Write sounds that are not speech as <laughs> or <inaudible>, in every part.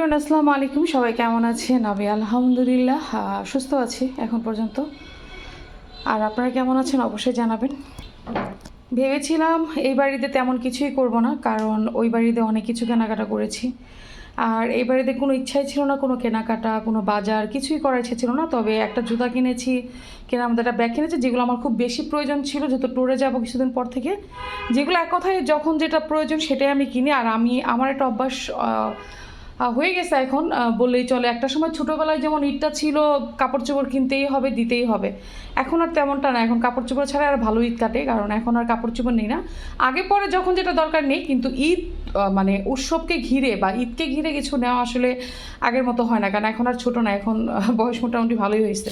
Everyone আসসালামু আলাইকুম। সবাই কেমন আছেন? আমি আলহামদুলিল্লাহ সুস্থ আছি এখন পর্যন্ত। আর আপনারা কেমন আছেন অবশ্যই জানাবেন। ভেবেছিলাম এই বাড়িতে তেমন কিছুই করব না, কারণ ওই বাড়িতে অনেক কিছু কেনাকাটা করেছি। আর এই বাড়িতে কোনো ইচ্ছাই ছিল না, কোনো কেনাকাটা, কোনো বাজার, কিছুই করার ইচ্ছা ছিল না। তবে একটা জুতা কিনেছি কেনা আমাদের একটা ব্যাগ কিনেছি, যেগুলো আমার খুব বেশি প্রয়োজন ছিল, যেহেতু ট্যুরে যাব কিছুদিন পর থেকে। যেগুলো এক কথায় যখন যেটা প্রয়োজন সেটাই আমি কিনি, আর আমি, আমার একটা অভ্যাস হয়ে গেছে এখন বললেই চলে। একটা সময় ছোটোবেলায় যেমন ঈদটা ছিল, কাপড় চোপড় কিনতেই হবে, দিতেই হবে। এখন আর তেমনটা না। এখন কাপড় চোপড় ছাড়া আর ভালো ঈদ কাটে, কারণ এখন আর কাপড় চোপড় নেই না। আগে পরে যখন যেটা দরকার নেই, কিন্তু ঈদ মানে উৎসবকে ঘিরে বা ঈদকে ঘিরে কিছু নেওয়া আসলে আগের মতো হয় না, কারণ এখন আর ছোটো না। এখন <laughs> বয়স মোটামুটি ভালোই হয়েছে।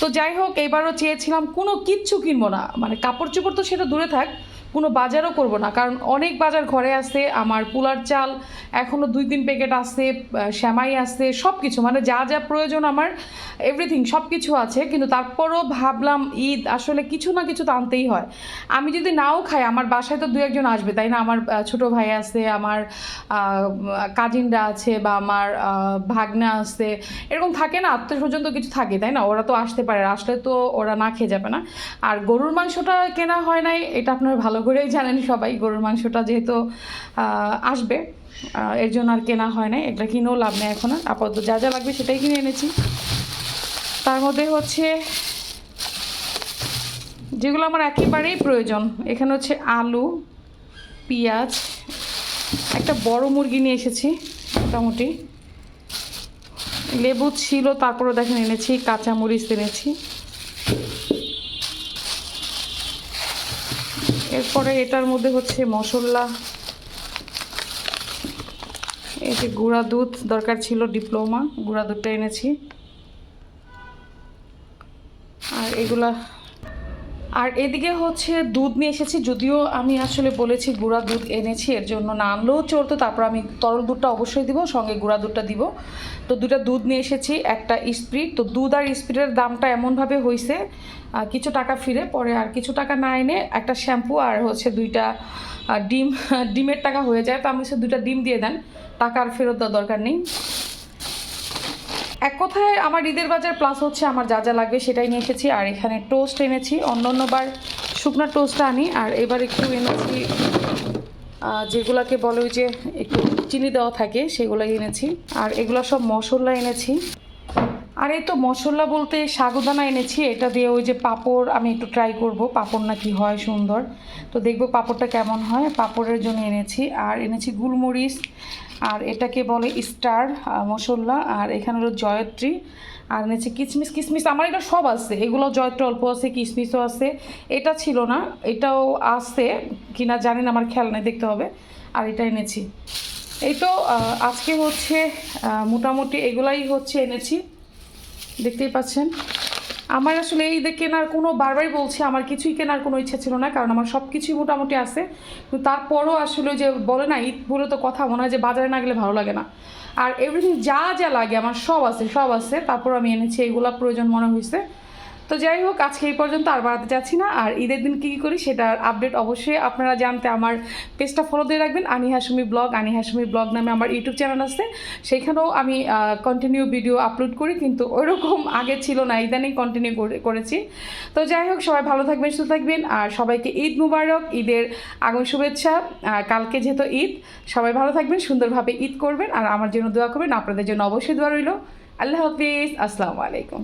তো যাই হোক, এবারও চেয়েছিলাম কোনো কিচ্ছু কিনবো না। মানে কাপড় চোপড় তো সেটা দূরে থাক কোনো বাজারও করব না। কারণ অনেক বাজার ঘরে আছে, আমার পুলার চাল এখনও দুই তিন প্যাকেট আছে শ্যামাই আছে সব কিছু মানে যা যা প্রয়োজন আমার এভরিথিং সব কিছু আছে। কিন্তু তারপরও ভাবলাম, ঈদ আসলে কিছু না কিছু তো আনতেই হয়। আমি যদি নাও খাই, আমার বাসায় তো দু একজন আসবে, তাই না? আমার ছোট ভাই আছে, আমার কাজিনরা আছে বা আমার ভাগনা আছে। এরকম থাকে না, আত্মীয় স্বজন তো কিছু থাকে, তাই না? ওরা তো আসতে পারে, আসলে তো ওরা না খেয়ে যাবে না। আর গরুর মাংসটা কেনা হয় নাই, এটা আপনারা ভালো করেই জানেন সবাই, গরুর মাংসটা যেহেতু আসবে এর জন্য আর কেনা হয় নাই এটা কিনেও লাভ নেই এখন। আর আপাতত যা যা লাগবে সেটাই কিনে এনেছি। তার মধ্যে হচ্ছে, যেগুলো আমার একেবারেই প্রয়োজন, এখানে হচ্ছে আলু, পেঁয়াজ, একটা বড় মুরগি নিয়ে এসেছি, মোটামুটি। লেবু ছিল তারপরে দেখেন এনেছি কাঁচা মরিচ এনেছি। এরপরে এটার মধ্যে হচ্ছে মশলা, এই যে গুঁড়া দুধ দরকার ছিল ডিপ্লোমা, গুঁড়া দুধটা এনেছি। আর এগুলা আর এদিকে হচ্ছে দুধ নিয়ে এসেছি, যদিও আমি আসলে বলেছি গুঁড়া দুধ এনেছি, এর জন্য না আনলেও চলতো, তারপর আমি তরল দুধটা অবশ্যই দিব, সঙ্গে গুঁড়া দুধটা দিব। তো দুটা দুধ নিয়ে এসেছি, একটা স্প্রিট, তো দুধ আর স্প্রিটের দামটা এমনভাবে হয়েছে কিছু টাকা ফিরে, পরে আর কিছু টাকা না এনে একটা শ্যাম্পু আর হচ্ছে দুইটা ডিম, ডিমের টাকা হয়ে যায়, তো আমি হচ্ছে দুইটা ডিম দিয়ে দেন, টাকা আর ফেরত দেওয়ার দরকার নেই। এক কথায় আমার ঈদের বাজার প্লাস হচ্ছে আমার যা যা লাগবে সেটাই নিয়ে এসেছি। আর এখানে টোস্ট এনেছি অন্য অন্যবার শুকনো টোস্টটা আনি। আর এবার একটু এনেছি যেগুলাকে বলে ওই যে একটু চিনি দেওয়া থাকে, সেগুলাই এনেছি। আর এগুলো সব মশলা এনেছি। আর এই তো মশলা বলতে সাগুদানা এনেছি, এটা দিয়ে ওই যে পাঁপড় আমি একটু ট্রাই করব, পাঁপড় না কি হয় সুন্দর। তো দেখব পাঁপড়টা কেমন হয়, পাঁপড়ের জন্য এনেছি। আর এনেছি গুলমরিচ, আর এটাকে বলে স্টার মশলা, আর এখানে হলো জয়ত্রী, আর এনেছি কিসমিস কিসমিস আমার এটা সব আছে, এগুলো জয়ত্রী অল্প আছে, কিসমিসও আছে। এটা ছিল না, এটাও আছে, কিনা জানি না, আমার খেয়াল নেই, দেখতে হবে। আর এটা এনেছি। এই তো আজকে হচ্ছে মোটামুটি এগুলাই হচ্ছে এনেছি। দেখতেই পাচ্ছেন। আমার আসলে এই কেনার কোনো, বারবারই বলছি, আমার কিছুই কেনার কোনো ইচ্ছা ছিল না, কারণ আমার সব কিছুই মোটামুটি আছে। কিন্তু তারপরও আসলে যে বলে না, ঈদ বলে তো কথা, মনে হয় যে বাজারে না গেলে ভালো লাগে না। আর এভরিথিং যা যা লাগে, আমার সব আছে সব আছে। তারপর আমি এনেছি, এগুলা প্রয়োজন মনে হয়েছে তো যাই হোক, আজকে এই পর্যন্ত আর বাড়াতে চাচ্ছি না। আর ঈদের দিন কী কী করি সেটার আপডেট অবশ্যই আপনারা জানতে আমার পেজটা ফলো দিয়ে রাখবেন। আনি হাসমি ব্লগ আনি হাসমি ব্লগ নামে আমার ইউটিউব চ্যানেল আছে। সেখানেও আমি কন্টিনিউ ভিডিও আপলোড করি, কিন্তু ওইরকম আগে ছিল না, ইদানিং কন্টিনিউ করেছি। তো যাই হোক, সবাই ভালো থাকবেন, সুস্থ থাকবেন। আর সবাইকে ঈদ মুবারক, ঈদের আগামী শুভেচ্ছা। কালকে যেহেতু ঈদ, সবাই ভালো থাকবেন, সুন্দরভাবে ঈদ করবেন। আর আমার জন্য দোয়া করবেন, আপনাদের জন্য অবশ্যই দোয়া রইল। আল্লাহ হাফিজ, আসসালামু আলাইকুম।